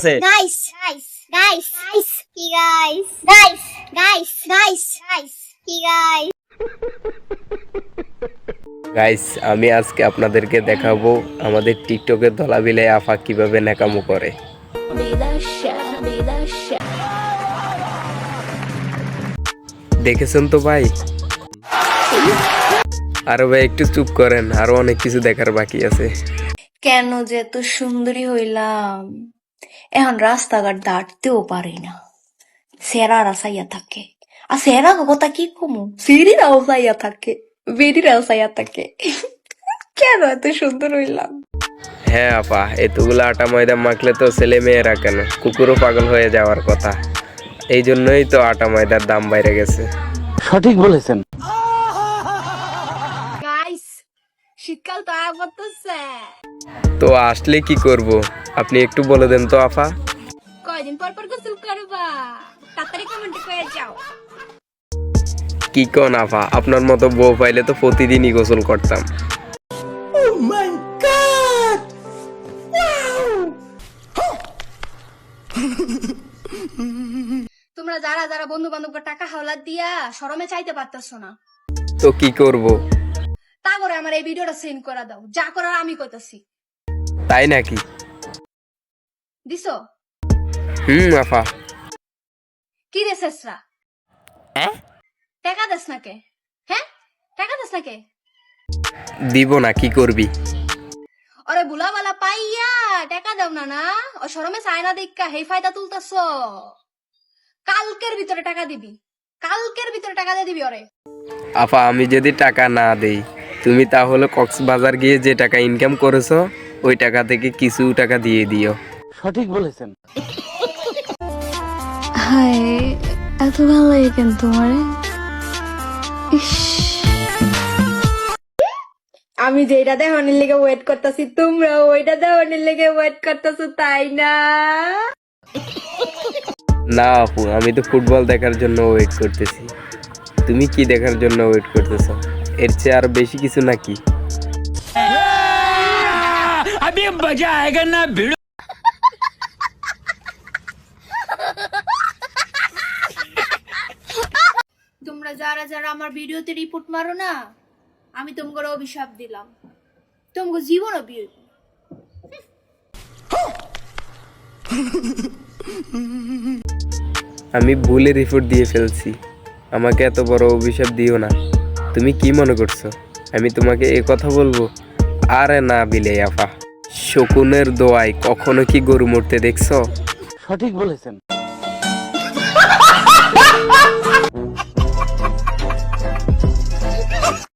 আছে। Guys, guys, guys, guys, কি guys, guys, guys, guys, guys, কি guys. গাইস আমি আজকে আপনাদেরকে দেখাবো আমাদের টিকটকের দলাবিলে আফা কীভাবে ন্যাকামো করে। দেখেছেন তো ভাই? আরও ভাই একটু চুপ করেন আরও অনেক কিছু দেখার বাকি আছে। কেন যে এত সুন্দরী হইলাম। এখন রাস্তাঘাট দাঁড়তেও পারি না সেরারা সাইয়া থাকে আর সেরা কথা কি কমু সিঁড়িরাও সাইয়া থাকে বেরিরাও সাইয়া থাকে কেন এত সুন্দর হইলাম হ্যাঁ আপা এতগুলো আটা ময়দা মাখলে তো ছেলে মেয়েরা কেন কুকুরও পাগল হয়ে যাওয়ার কথা এই জন্যই তো আটা ময়দার দাম বাইরে গেছে সঠিক বলেছেন শীতকাল তো আয়া করতেছে। তো আসলে কি করব? আপনি একটু বলে দেন তো আফা। কয়দিন পর পর গোসল করবা? তাড়াতাড়ি কমেন্টে করে যাও। কি কন আফা? আপনার মতো বউ পাইলে তো প্রতিদিনই গোসল করতাম। তোমরা যারা যারা বন্ধু বান্ধবকে টাকা হাওলা দিয়া শরমে চাইতে পারতেছো না। তো কি করব? আমার এই ভিডিওটা সেন্ড করে দাও। যা করার আমি কইতাছি তাই নাকি? দিছো? হুম আফা। কি রে শেষরা? টাকা দেস না কে? হ্যাঁ টাকা দেস না কে? দিব না কি করবি? ওরে বুলাবালা পাইয়া টাকা দাও না না? ও শরমে চায়না দেখা হেই ফায়দা তুলতাছ। কালকের ভিতরে টাকা দিবি। কালকের ভিতরে টাকা দিয়ে দিবি ওরে। আফা আমি যদি টাকা না দেই তুমি তাহলে কক্সবাজার গিয়ে যে টাকা ইনকাম করেছ ওই টাকা থেকে কিছু টাকা দিয়ে দিও। সঠিক বলেছেন। হাই এত ভালো লাগে কেন তোমার? আমি যেটা দেওয়ানির লেগে ওয়েট করতেছি তোমরা ওইটা দেওয়ানির লেগে ওয়েট করতেছো তাই না? না আপু আমি তো ফুটবল দেখার জন্য ওয়েট করতেছি। তুমি কি দেখার জন্য ওয়েট করতেছো? এর চেয়ে আর বেশি কিছু নাকি? তোমরা যারা যারা আমার ভিডিওতে রিপোর্ট মারো না আমি তোমাকে অভিশাপ দিলাম। তোমাকে জীবন বিয়ে আমি ভুলে রিপোর্ট দিয়ে ফেলছি। আমাকে এত বড় অভিশাপ দিও না। তুমি কি মনে করছ? আমি তোমাকে এ কথা বলব? আরে না বিলে আফা। শকুনের দোয়ায় কখনো কি গরু মরতে দেখছ? সঠিক বলেছেন।